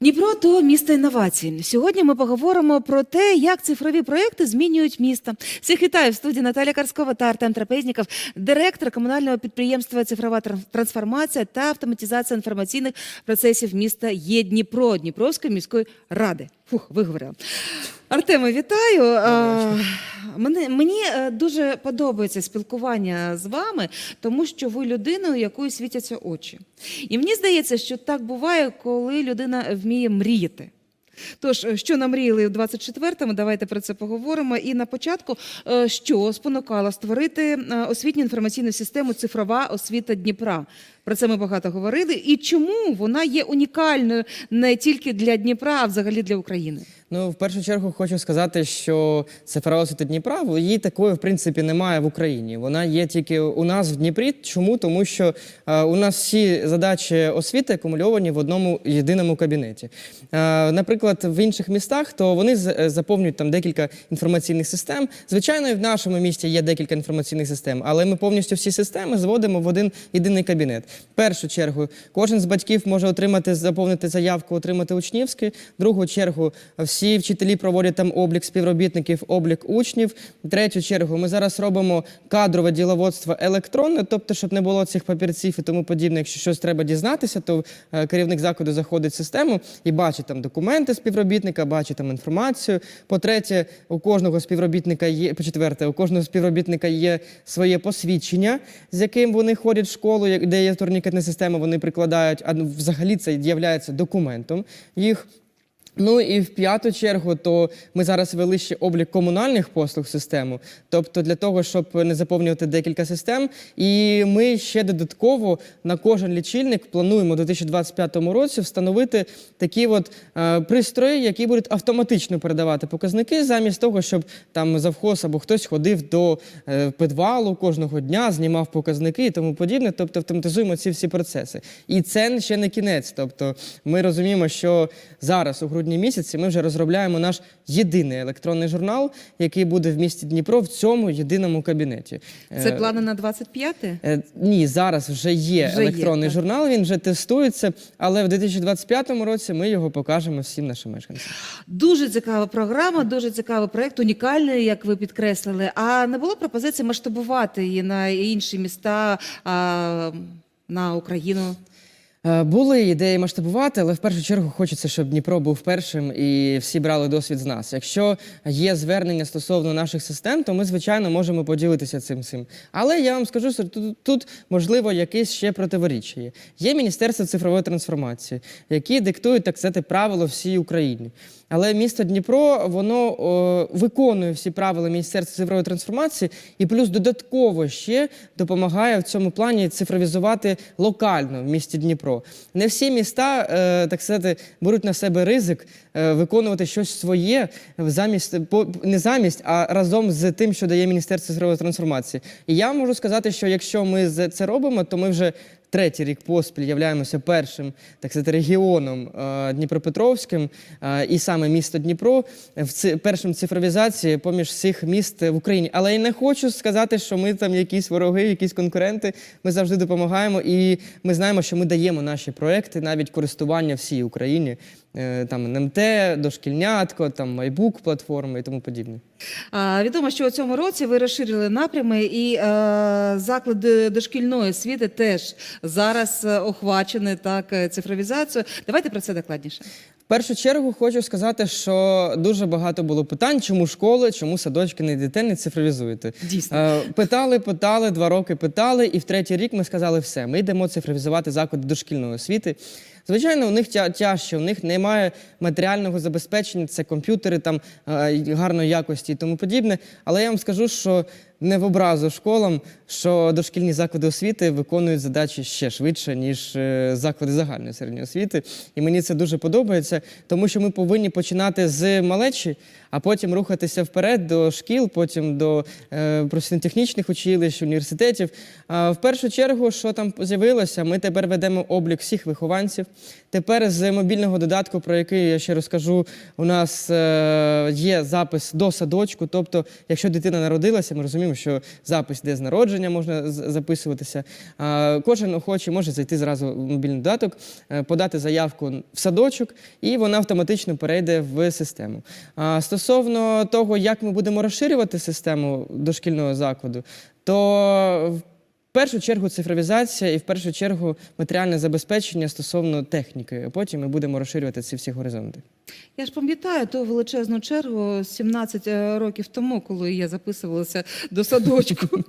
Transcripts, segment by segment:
Дніпро то місто інновацій. Сьогодні ми поговоримо про те, як цифрові проекти змінюють місто. Всіх вітаю в студії Наталя Карскова та Артем Трапезніков, директор комунального підприємства Цифрова трансформація та автоматизація інформаційних процесів міста є Дніпро Дніпровської міської ради. Фух, виговорила. Артеме, вітаю. Мені, мені дуже подобається спілкування з вами, тому що ви людина, у якої світяться очі. І мені здається, що так буває, коли людина вміє мріяти. Тож, е, що намріяли у 24-му, давайте про це поговоримо. І на початку, е, що спонукало створити е, освітню інформаційну систему Цифрова освіта Дніпра. Про це ми багато говорили. І чому вона є унікальною не тільки для Дніпра, а взагалі для України? Ну, в першу чергу хочу сказати, що цифрова освіта Дніпра, її такої, в принципі, немає в Україні. Вона є тільки у нас в Дніпрі. Чому? Тому що е, у нас всі задачі освіти акумульовані в одному єдиному кабінеті. Е, наприклад, в інших містах то вони е, заповнюють там декілька інформаційних систем. Звичайно, і в нашому місті є декілька інформаційних систем, але ми повністю всі системи зводимо в один єдиний кабінет. В першу чергу, кожен з батьків може отримати, заповнити заявку, отримати учнівський. В другу чергу, всі вчителі проводять там облік співробітників, облік учнів. В третю чергу, ми зараз робимо кадрове діловодство електронне, тобто, щоб не було цих папірців і тому подібне. Якщо щось треба дізнатися, то е, керівник закладу заходить в систему і бачить там документи співробітника, бачить там інформацію. По-третє, у кожного співробітника є по-четверте, у кожного співробітника є своє посвідчення, з яким вони ходять в школу, де є турнікетна система, вони прикладають, а ну, взагалі це є документом їх. Ну і в п'яту чергу, то ми зараз ввели ще облік комунальних послуг в систему, тобто для того, щоб не заповнювати декілька систем. І ми ще додатково на кожен лічильник плануємо у 2025 році встановити такі от е, пристрої, які будуть автоматично передавати показники, замість того, щоб там завхоз або хтось ходив до е, підвалу кожного дня, знімав показники і тому подібне. Тобто автоматизуємо ці всі процеси. І це ще не кінець. Тобто ми розуміємо, що зараз у грудні місяці ми вже розробляємо наш єдиний електронний журнал, який буде в місті Дніпро в цьому єдиному кабінеті. Це Е, плани на 25-те? Е, Ні, зараз вже є Вже електронний так. журнал, він вже тестується, але в 2025 році ми його покажемо всім нашим мешканцям. Дуже цікава програма, дуже цікавий проект, унікальний, як ви підкреслили. А не було пропозиції масштабувати її на інші міста а, на Україну? Е, Були ідеї масштабувати, але в першу чергу хочеться, щоб Дніпро був першим і всі брали досвід з нас. Якщо є звернення стосовно наших систем, то ми, звичайно, можемо поділитися цим цим. Але я вам скажу, що тут, тут можливо якесь ще противоріччя є. Є Міністерство цифрової трансформації, які диктують так сказати правила всій Україні. Але місто Дніпро воно о, виконує всі правила Міністерства цифрової трансформації і плюс додатково ще допомагає в цьому плані цифровізувати локально в місті Дніпро. Не всі міста, е, так сказати, беруть на себе ризик е, виконувати щось своє замість по не замість, а разом з тим, що дає Міністерство цифрової трансформації. І я можу сказати, що якщо ми це робимо, то ми вже третій рік поспіль являємося першим так сказати, регіоном е, Дніпропетровським е, і саме місто Дніпро в першим цифровізації поміж всіх міст в Україні. Але я не хочу сказати, що ми там якісь вороги, якісь конкуренти. Ми завжди допомагаємо, і ми знаємо, що ми даємо наші проекти навіть користування всій Україні. Е, Там НМТ, дошкільнятко, там майбук платформи і тому подібне. Відомо, що у цьому році ви розширили напрями, і е, заклади дошкільної освіти теж зараз е, охвачені так цифровізацією. Давайте про це докладніше. В першу чергу хочу сказати, що дуже багато було питань, чому школи, чому садочки не дітей не цифровізуєте. Дійсно. Питали, питали, два роки питали, і в третій рік ми сказали, все, ми йдемо цифровізувати заклади дошкільної освіти. Звичайно, у них тя- тяжче, у них немає матеріального забезпечення, це комп'ютери там е, гарної якості і тому подібне. Але я вам скажу, що не в образу школам, що дошкільні заклади освіти виконують задачі ще швидше, ніж е, заклади загальної середньої освіти. І мені це дуже подобається, тому що ми повинні починати з малечі, а потім рухатися вперед до шкіл, потім до е, професійно-технічних училищ, університетів. А в першу чергу, що там з'явилося, ми тепер ведемо облік всіх вихованців. Тепер з мобільного додатку, про який я ще розкажу, у нас е, є запис до садочку. Тобто, якщо дитина народилася, ми розуміємо, що запис де з народження можна записуватися. Кожен охоче може зайти зразу в мобільний додаток, е, подати заявку в садочок, і вона автоматично перейде в систему. Стосовно того, як ми будемо розширювати систему дошкільного закладу, то в першу чергу цифровізація і в першу чергу матеріальне забезпечення стосовно техніки. А потім ми будемо розширювати ці всі горизонти. Я ж пам'ятаю ту величезну чергу 17 років тому, коли я записувалася до садочку.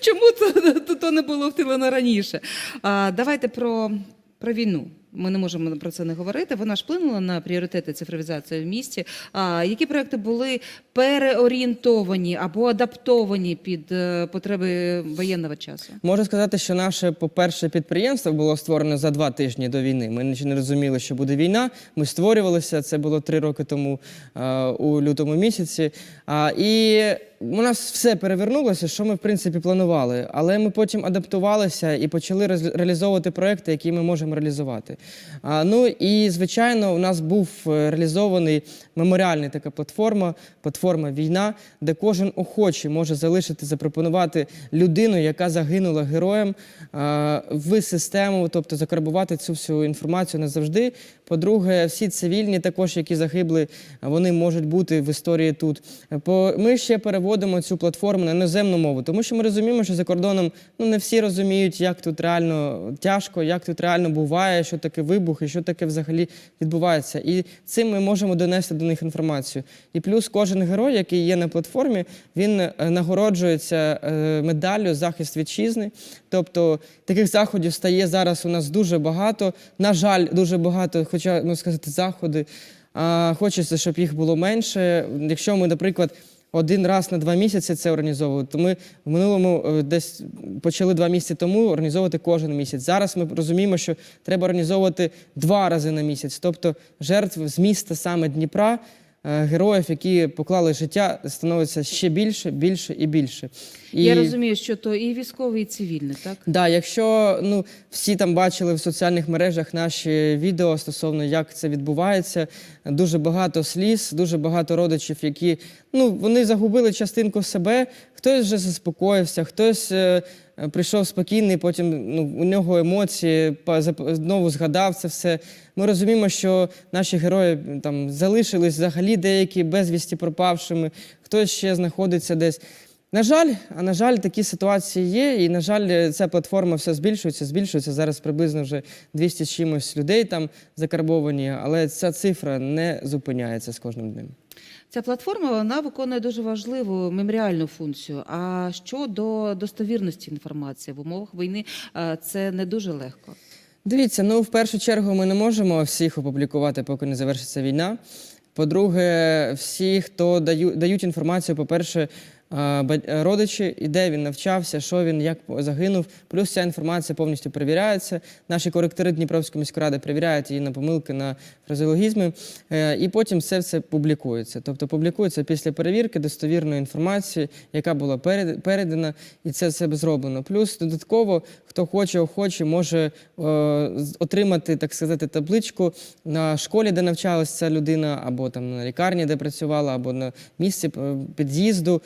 Чому то, то, то не було втілено раніше? А, давайте про, про війну. Ми не можемо про це не говорити. Вона ж вплинула на пріоритети цифровізації в місті. А, які проекти були переорієнтовані або адаптовані під е, потреби воєнного часу? Можу сказати, що наше, по-перше, підприємство було створено за два тижні до війни. Ми ще не розуміли, що буде війна. Ми створювалися. Це було три роки тому е, у лютому місяці. І у нас все перевернулося, що ми в принципі планували. Але ми потім адаптувалися і почали реалізовувати проекти, які ми можемо реалізувати. Ну і звичайно, у нас був е, реалізований меморіальний така платформа, платформа Війна, де кожен охочий може залишити, запропонувати людину, яка загинула героєм в систему, тобто закарбувати цю всю інформацію назавжди. По-друге, всі цивільні, також які загибли, вони можуть бути в історії тут. Ми ще переводимо цю платформу на іноземну мову, тому що ми розуміємо, що за кордоном ну не всі розуміють, як тут реально тяжко, як тут реально буває, що таке вибух і що таке взагалі відбувається. І цим ми можемо донести до них інформацію. І плюс кожен герой, який є на платформі, він е, нагороджується е, медаллю захист вітчизни. Тобто таких заходів стає зараз у нас дуже багато. На жаль, дуже багато, хоча ну сказати, заходи. А, хочеться, щоб їх було менше. Якщо ми, наприклад, один раз на два місяці це організовували, то ми в минулому е, десь почали два місяці тому організовувати кожен місяць. Зараз ми розуміємо, що треба організовувати два рази на місяць. Тобто жертв з міста саме Дніпра, героїв, які поклали життя, становиться ще більше, більше і більше. І... Я розумію, що то і військовий, і цивільний, так? Да, якщо ну всі там бачили в соціальних мережах наші відео стосовно як це відбувається, дуже багато сліз, дуже багато родичів, які ну вони загубили частинку себе. Хтось вже заспокоївся, хтось е, прийшов спокійний, потім ну у нього емоції знову згадав це все. Ми розуміємо, що наші герої там залишились взагалі деякі безвісті пропавшими, хтось ще знаходиться десь. На жаль, а на жаль, такі ситуації є, і на жаль, ця платформа все збільшується, збільшується. Зараз приблизно вже 200 з чимось людей там закарбовані, але ця цифра не зупиняється з кожним днем. Ця платформа вона виконує дуже важливу меморіальну функцію. А щодо достовірності інформації в умовах війни, е, це не дуже легко. Дивіться, ну в першу чергу ми не можемо всіх опублікувати, поки не завершиться війна. По-друге, всі, хто даю, дають інформацію, по-перше, а, ба- родичі, і де він навчався, що він, як загинув. Плюс ця інформація повністю перевіряється. Наші коректори Дніпровської міської ради перевіряють її на помилки, на фразеологізми, е, і потім все це публікується. Тобто публікується після перевірки достовірної інформації, яка була передана, і це все зроблено. Плюс додатково, хто хоче, охоче, може е, отримати, так сказати, табличку на школі, де навчалася ця людина, або там на лікарні, де працювала, або на місці е, під'їзду.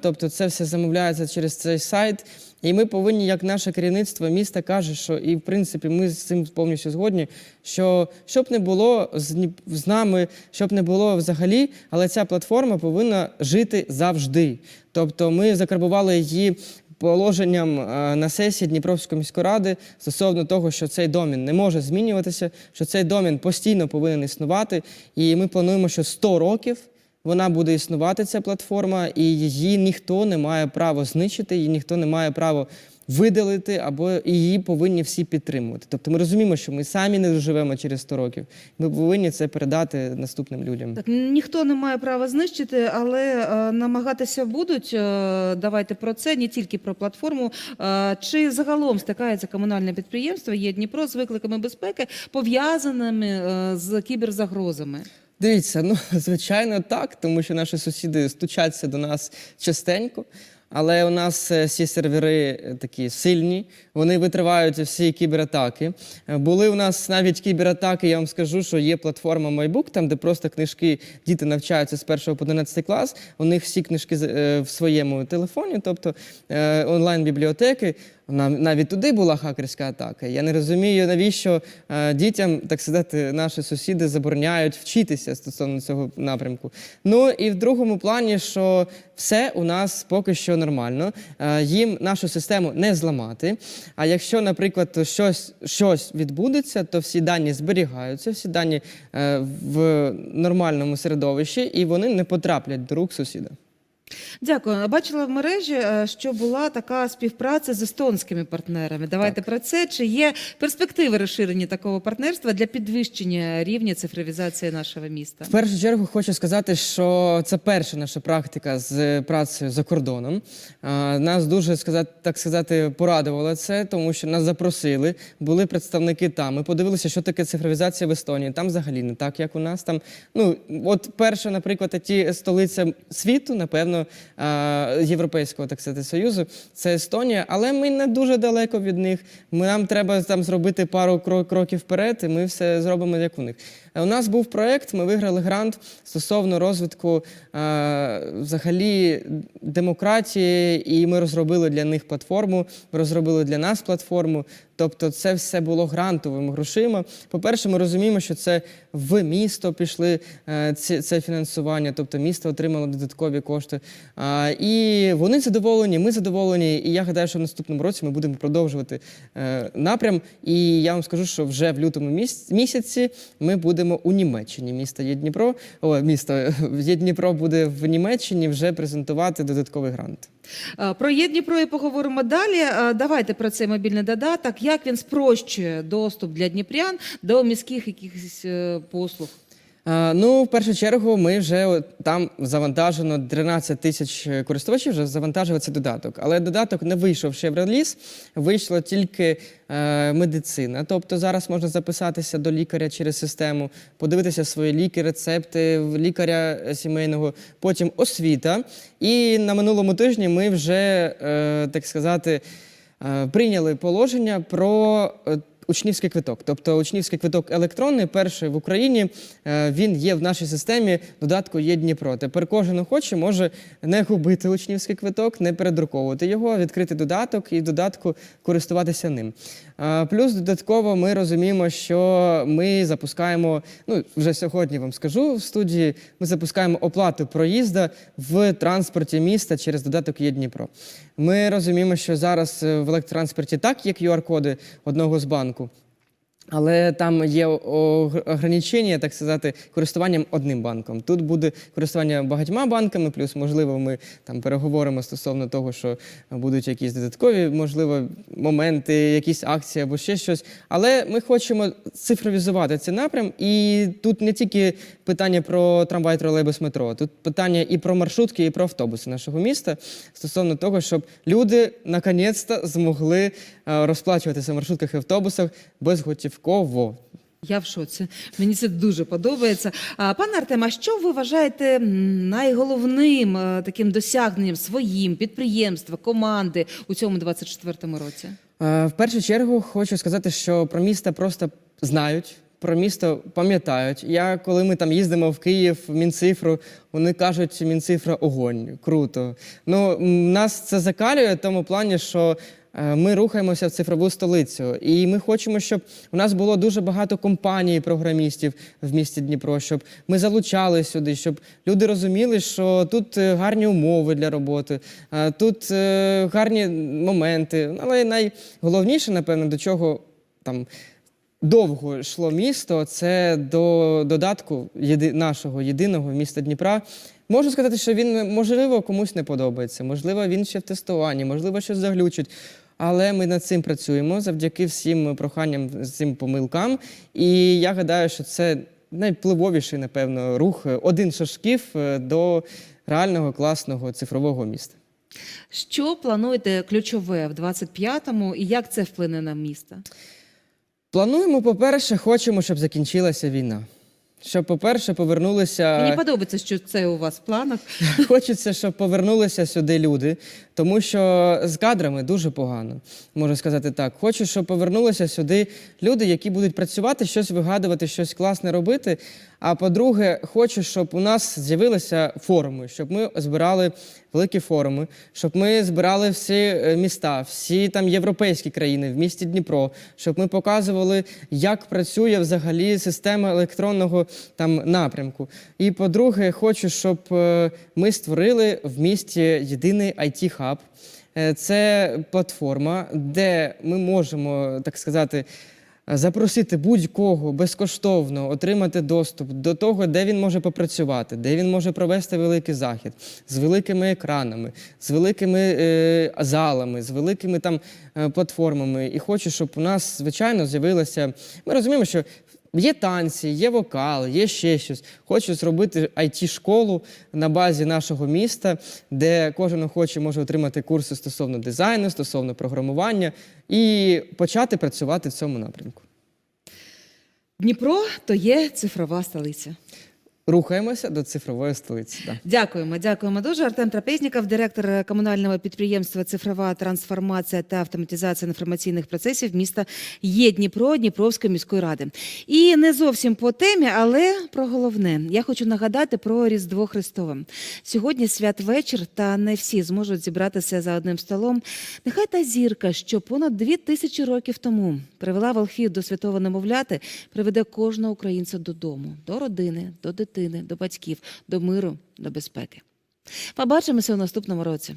Тобто це все замовляється через цей сайт. І ми повинні, як наше керівництво міста каже, що і в принципі ми з цим повністю згодні, що щоб не було з, з нами, щоб не було взагалі, але ця платформа повинна жити завжди. Тобто ми закарбували її положенням на сесії Дніпровської міської ради стосовно того, що цей домін не може змінюватися, що цей домін постійно повинен існувати. І ми плануємо, що 100 років вона буде існувати, ця платформа, і її ніхто не має права знищити, її ніхто не має права видалити, або її повинні всі підтримувати. Тобто ми розуміємо, що ми самі не доживемо через 100 років. Ми повинні це передати наступним людям. Так ніхто не має права знищити, але е, намагатися будуть. Е, давайте про це не тільки про платформу. Е, чи загалом стикається комунальне підприємство є Дніпро з викликами безпеки, пов'язаними е, з кіберзагрозами? Дивіться, ну звичайно так, тому що наші сусіди стучаться до нас частенько. але у нас е, всі сервери е, такі сильні, вони витривають всі кібератаки. Е, Були у нас навіть кібератаки, я вам скажу, що є платформа MyBook, там де просто книжки діти навчаються з 1 по 11 клас. У них всі книжки в своєму телефоні, тобто онлайн-бібліотеки. Нав- Навіть туди була хакерська атака. Я не розумію, навіщо е, дітям, так сказати, наші сусіди забороняють вчитися стосовно цього напрямку. Ну і в другому плані, що все у нас поки що нормально. Е, їм нашу систему не зламати. А якщо, наприклад, щось, щось відбудеться, то всі дані зберігаються, всі дані е, в нормальному середовищі, і вони не потраплять до рук сусіда. Дякую. Бачила в мережі, е, що була така співпраця з естонськими партнерами. Давайте про це. Чи є перспективи розширення такого партнерства для підвищення рівня цифровізації нашого міста? В першу чергу хочу сказати, що це перша наша практика з працею за кордоном. Нас дуже сказати, так сказати, порадувало це, тому що нас запросили, були представники там. Ми подивилися, що таке цифровізація в Естонії. Там взагалі не так, як у нас. Там, ну, от перша, наприклад, ті столиця світу, напевно, а, Європейського так сказати, союзу, це Естонія, але ми не дуже далеко від них. Нам треба там зробити пару кро- кроків вперед, і ми все зробимо як у них. Е, У нас був проєкт, ми виграли грант стосовно розвитку е, взагалі демократії, і ми розробили для них платформу, розробили для нас платформу. Тобто це все було грантовими грошима. По-перше, ми розуміємо, що це в місто пішли е, це фінансування, тобто місто отримало додаткові кошти. І вони задоволені, ми задоволені. І я гадаю, що в наступному році ми будемо продовжувати напрям. І я вам скажу, що вже в лютому місяці ми будемо у Німеччині. Місто є Дніпро, о, місто є Дніпро буде в Німеччині вже презентувати додатковий грант. Е, Про ЄДніпро і поговоримо далі. Е, Давайте про цей мобільний додаток. Як він спрощує доступ для дніпрян до міських якихось е, послуг? А, Ну, в першу чергу, ми вже там завантажено 13 тисяч користувачів, вже завантажили цей додаток. Але додаток не вийшов ще в реліз, вийшла тільки е, медицина. Тобто зараз можна записатися до лікаря через систему, подивитися свої ліки, рецепти лікаря е, сімейного, потім освіта. І на минулому тижні ми вже, е, так сказати, е, прийняли положення про е, учнівський квиток. Тобто учнівський квиток електронний, перший в Україні, е, він є в нашій системі додатку є Дніпро. Тепер кожен охоче може не губити учнівський квиток, не передруковувати його, відкрити додаток і в додатку користуватися ним. Е, Плюс додатково ми розуміємо, що ми запускаємо, ну вже сьогодні вам скажу в студії, ми запускаємо оплату проїзда в транспорті міста через додаток є Дніпро. Ми розуміємо, що зараз е, в електротранспорті так є QR-коди одного з банку. Але там є ограничення, так сказати, користуванням одним банком. Тут буде користування багатьма банками, плюс, можливо, ми там переговоримо стосовно того, що будуть якісь додаткові, можливо, моменти, якісь акції або ще щось. Але ми хочемо цифровізувати цей напрям. І тут не тільки питання про трамвай, тролейбус, метро, тут питання і про маршрутки, і про автобуси нашого міста стосовно того, щоб люди наконець-то змогли розплачуватися в маршрутках і автобусах безготівково. Я в шоці. Мені це дуже подобається. А, Пане Артем, а що ви вважаєте найголовним е, таким досягненням своїм підприємства, команди у цьому 24-му році? Е, В першу чергу хочу сказати, що про місто просто знають. Про місто пам'ятають. Я коли ми там їздимо в Київ, в Мінцифру, вони кажуть, Мінцифра огонь, круто. Ну нас це закалює в тому плані, що е, ми рухаємося в цифрову столицю, і ми хочемо, щоб у нас було дуже багато компаній, програмістів в місті Дніпро, щоб ми залучали сюди, щоб люди розуміли, що тут е, гарні умови для роботи, е, тут е, гарні моменти. Але найголовніше, напевно, до чого там. Довго йшло місто, це до додатку єди, нашого єдиного міста Дніпра. Можу сказати, що він можливо комусь не подобається, можливо, він ще в тестуванні, можливо, щось заглючить. Але ми над цим працюємо завдяки всім проханням, цим помилкам. І я гадаю, що це найвпливовіший, напевно, рух, е, один з шажків е, до реального класного цифрового міста. Що плануєте ключове в 25-му і як це вплине на місто? Плануємо, по-перше, хочемо, щоб закінчилася війна. Щоб, по-перше, повернулися. Мені подобається, що це у вас в планах. Хочеться, щоб повернулися сюди люди, тому що з кадрами дуже погано, можу сказати так. Хочу, щоб повернулися сюди люди, які будуть працювати, щось вигадувати, щось класне робити. А по-друге, хочу, щоб у нас з'явилися форуми, щоб ми збирали великі форуми, щоб ми збирали всі е, міста, всі там європейські країни в місті Дніпро, щоб ми показували, як працює взагалі система електронного там напрямку. І по-друге, хочу, щоб е, ми створили в місті єдиний it хаб Е, Це платформа, де ми можемо, так сказати, запросити будь-кого безкоштовно отримати доступ до того, де він може попрацювати, де він може провести великий захід з великими екранами, з великими е, залами, з великими там е, платформами. І хочу, щоб у нас, звичайно, з'явилося. Ми розуміємо, що Є танці, є вокал, є ще щось. Хочу зробити it школу на базі нашого міста, де кожен охоче може отримати курси стосовно дизайну, стосовно програмування і почати працювати в цьому напрямку. Дніпро то є цифрова столиця. Рухаємося до цифрової столиці. Да. Дякуємо, дякуємо дуже. Артем Трапезніков, директор комунального підприємства Цифрова трансформація та автоматизація інформаційних процесів міста є Дніпро Дніпровської міської ради. І не зовсім по темі, але про головне. Я хочу нагадати про Різдво Христове. Сьогодні святвечір, та не всі зможуть зібратися за одним столом. Нехай та зірка, що понад дві тисячі років тому привела волхвів до святого немовляти, приведе кожного українця додому, до родини, до дитини, до батьків, до миру, до безпеки. Побачимося у наступному році.